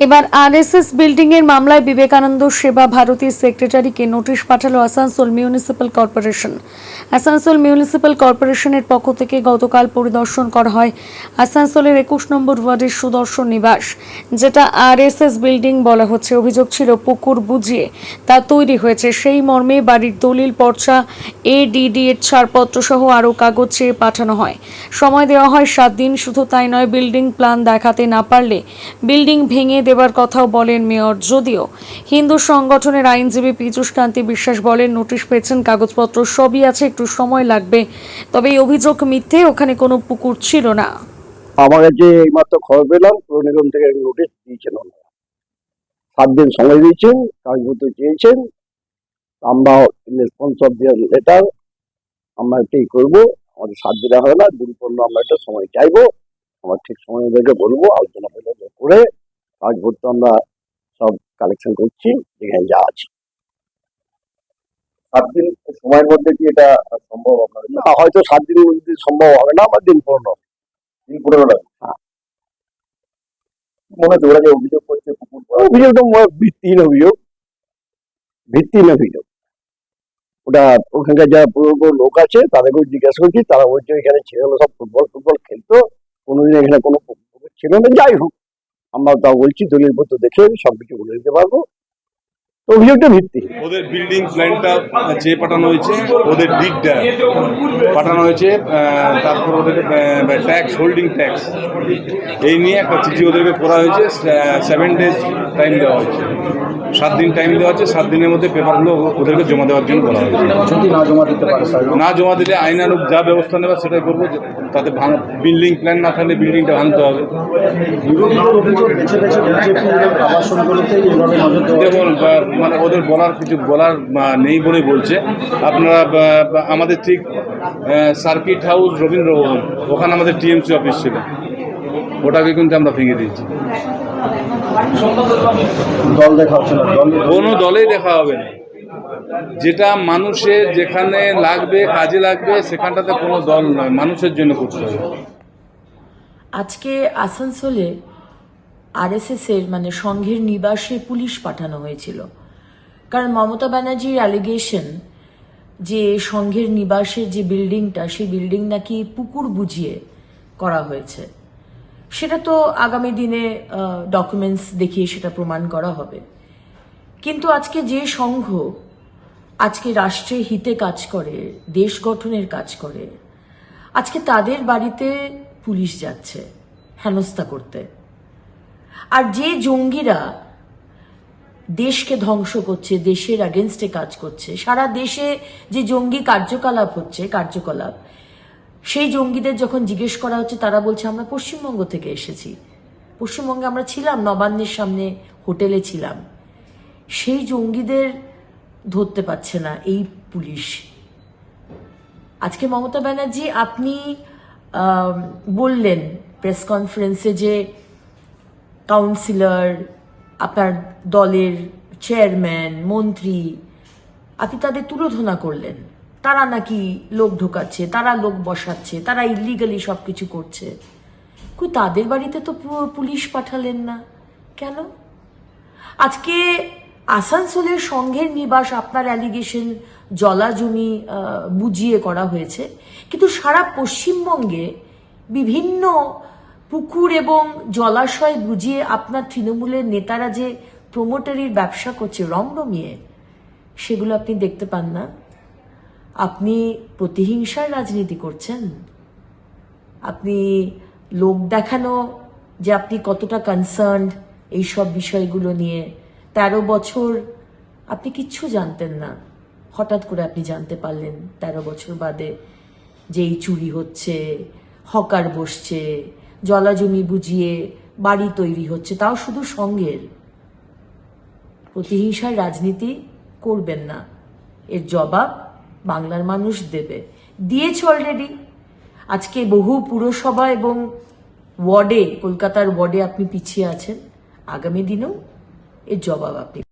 এবার RSS building এর মামলায় বিবেকানন্দ সেবা ভারতীর সেক্রেটারিকে নোটিশ পাঠালো Asansol municipal corporation Asansol municipal কর্পোরেশনের পক্ষ থেকে গতকাল পরিদর্শন করা হয় আসানসোলের একুশ নম্বর ওয়ার্ডের সুদর্শন নিবাস, যেটা আরএসএস বিল্ডিং বলা হচ্ছে। অভিযোগ ছিল, পুকুর বুঝিয়ে তা তৈরি হয়েছে। সেই মর্মে বাড়ির দলিল, পর্চা এডিডি এর ছাড়পত্র সহ আরও কাগজ চেয়ে পাঠানো হয়। সময় দেওয়া হয় সাত দিন, শুধু তাই নয় বিল্ডিং প্ল্যান দেখাতে না পারলে বিল্ডিং ভেঙে দেবার কথাও বলেন মেয়র, যদিও হিন্দু সংগঠনের আইনজীবী পীযুষ কান্তি বিশ্বাস বলেন, নোটিশ পেয়েছেন, কাগজপত্র সবই আছে, একটু সময় লাগবে। তবে এই অভিযোগ মিথ্যে, ওখানে কোনো পুকুর ছিল না। আমার কাছে এইমাত্র খবর পেলাম পুর নিগম থেকে নোটিশ দিয়েছেন সাত দিন সময় দিয়েছেন, কাগজপত্র চেয়েছেন, আমরা রেসপন্স অফ দিয়ার লেটার আমরা এটাই করব, আমাদের সাত দিনে হবে না দিন পনেরো আমরা একটা সময় চাইব, আমরা ঠিক সময় ওদেরকে বলব, আলোচনা করে কাগজপত্র আমরা সব কালেকশন করছি যেখানে যা আছে। সাত দিন সময়ের মধ্যে কি এটা সম্ভব আপনাদের না হয়তো সাত দিনের মধ্যে সম্ভব হবে না আমার দিন পনেরো। দিন পনেরো লাগে হ্যাঁ। মনে হচ্ছে ওরা যে অভিযোগ করছে পুকুর ভরা। অভিযোগটা ভিত্তিহীন অভিযোগ। ভিত্তিহীন অভিযোগ। ওটা ওখানকার যারা পূর্ব লোক আছে তাদেরকেও জিজ্ঞাসা করছি তারা বলছে এখানে ছেলেগুলো সব ফুটবল ফুটবল খেলতো। কোনোদিন এখানে কোনো পুকুর ছিল না। যাই হোক আমরা তাও বলছি, দলিল পত্র দেখে সবকিছু বলে দিতে পারব। অভিযোগটা ভিত্তি। ওদের পাঠানো হয়েছে, ওদের পাঠানো হয়েছে তারপর ওদের ট্যাক্স হোল্ডিং ট্যাক্স এই নিয়ে একটা ওদেরকে করা হয়েছে সেভেন ডেজ টাইম দেওয়া হয়েছে। সাত দিন টাইম দেওয়া হচ্ছে সাত দিনের মধ্যে পেপারগুলো ওদেরকে জমা দেওয়ার জন্য বলা হয়েছে। যদি না জমা দিতে পারে স্যার? না জমা দিলে আইনানুক যা ব্যবস্থা নেবে সেটাই করব তাতে বিল্ডিং প্ল্যান না থাকলে বিল্ডিংটা ভাঙতে হবে। দেখুন মানে ওদের বলার কিছু বলার নেই বলে বলছে। আপনারা আমাদের ঠিক সার্কিট হাউস রবীন্দ্র ওখানে আমাদের টিএমসি অফিস ছিল। ওটাকে কিন্তু আমরা ভেঙে দিয়েছি। দল দেখা হচ্ছে না। দল কোনো দলেই দেখা হবে না। যেটা মানুষের যেখানে লাগবে কাজে লাগবে সেখানটাতে কোনো দল নয় মানুষের জন্য করতে হবে। আজকে আসানসোলে আরএসএস এর মানে সংঘের নিবাসে পুলিশ পাঠানো হয়েছিল। কারণ মমতা ব্যানার্জির অ্যালিগেশন যে সংঘের নিবাসের যে বিল্ডিংটা সেই বিল্ডিং নাকি পুকুর বুঝিয়ে করা হয়েছে। সেটা তো আগামী দিনে ডকুমেন্টস দেখিয়ে সেটা প্রমাণ করা হবে। কিন্তু আজকে যে সংঘ আজকে রাষ্ট্রের হিতে কাজ করে, দেশ গঠনের কাজ করে, আজকে তাদের বাড়িতে পুলিশ যাচ্ছে, হেনস্থা করতে। আর যে জঙ্গিরা দেশকে ধ্বংস করছে, দেশের অ্যাগেনস্টে কাজ করছে, সারা দেশে যে জঙ্গি কার্যকলাপ হচ্ছে, কার্যকলাপ সেই জঙ্গিদের যখন জিজ্ঞেস করা হচ্ছে, তারা বলছে, আমরা পশ্চিমবঙ্গ থেকে এসেছি। পশ্চিমবঙ্গে আমরা ছিলাম, নবান্নের সামনে হোটেলে ছিলাম। সেই জঙ্গিদের ধরতে পারছে না এই পুলিশ। আজকে মমতা ব্যানার্জি, আপনি বললেন প্রেস কনফারেন্সে যে কাউন্সিলর, আপনার দলের চেয়ারম্যান, মন্ত্রী, আপনি তাদের তুলোধনা করলেন। তারা নাকি লোক ঢোকাচ্ছে, তারা লোক বসাচ্ছে, তারা ইলিগালি সব কিছু করছে। কই তাদের বাড়িতে তো পুলিশ পাঠালেন না। কেন? আজকে আসানসোলের সংঘের নিবাস আপনার অ্যালিগেশন জলা জমি বুঝিয়ে করা হয়েছে। কিন্তু সারা পশ্চিমবঙ্গে বিভিন্ন পুকুর এবং জলাশয় বুঝিয়ে আপনার তৃণমূলের নেতারা যে প্রমোটারির ব্যবসা করছে, রমরমিয়ে, সেগুলো আপনি দেখতে পান না? আপনি প্রতিহিংসার রাজনীতি করছেন? আপনি লোক দেখানো যে আপনি কতটা কনসার্নড এইসব বিষয়গুলো নিয়ে? তেরো বছর আপনি কিচ্ছু জানতেন না। হঠাৎ করে আপনি জানতে পারলেন তেরো বছর বাদে যে এই চুরি হচ্ছে, হকার বসছে, জলাজমি বুঝিয়ে বাড়ি তৈরি হচ্ছে, তাও শুধু সঙ্গের। প্রতিহিংসার রাজনীতি করবেন না। এর জবাব বাংলার মানুষ দেবে। দিয়েছ অলরেডি আজকে বহু পুরসভা এবং ওয়ার্ডে, কলকাতার ওয়ার্ডে আপনি পিছিয়ে আছেন। আগামী দিনেও এর জবাব আপনি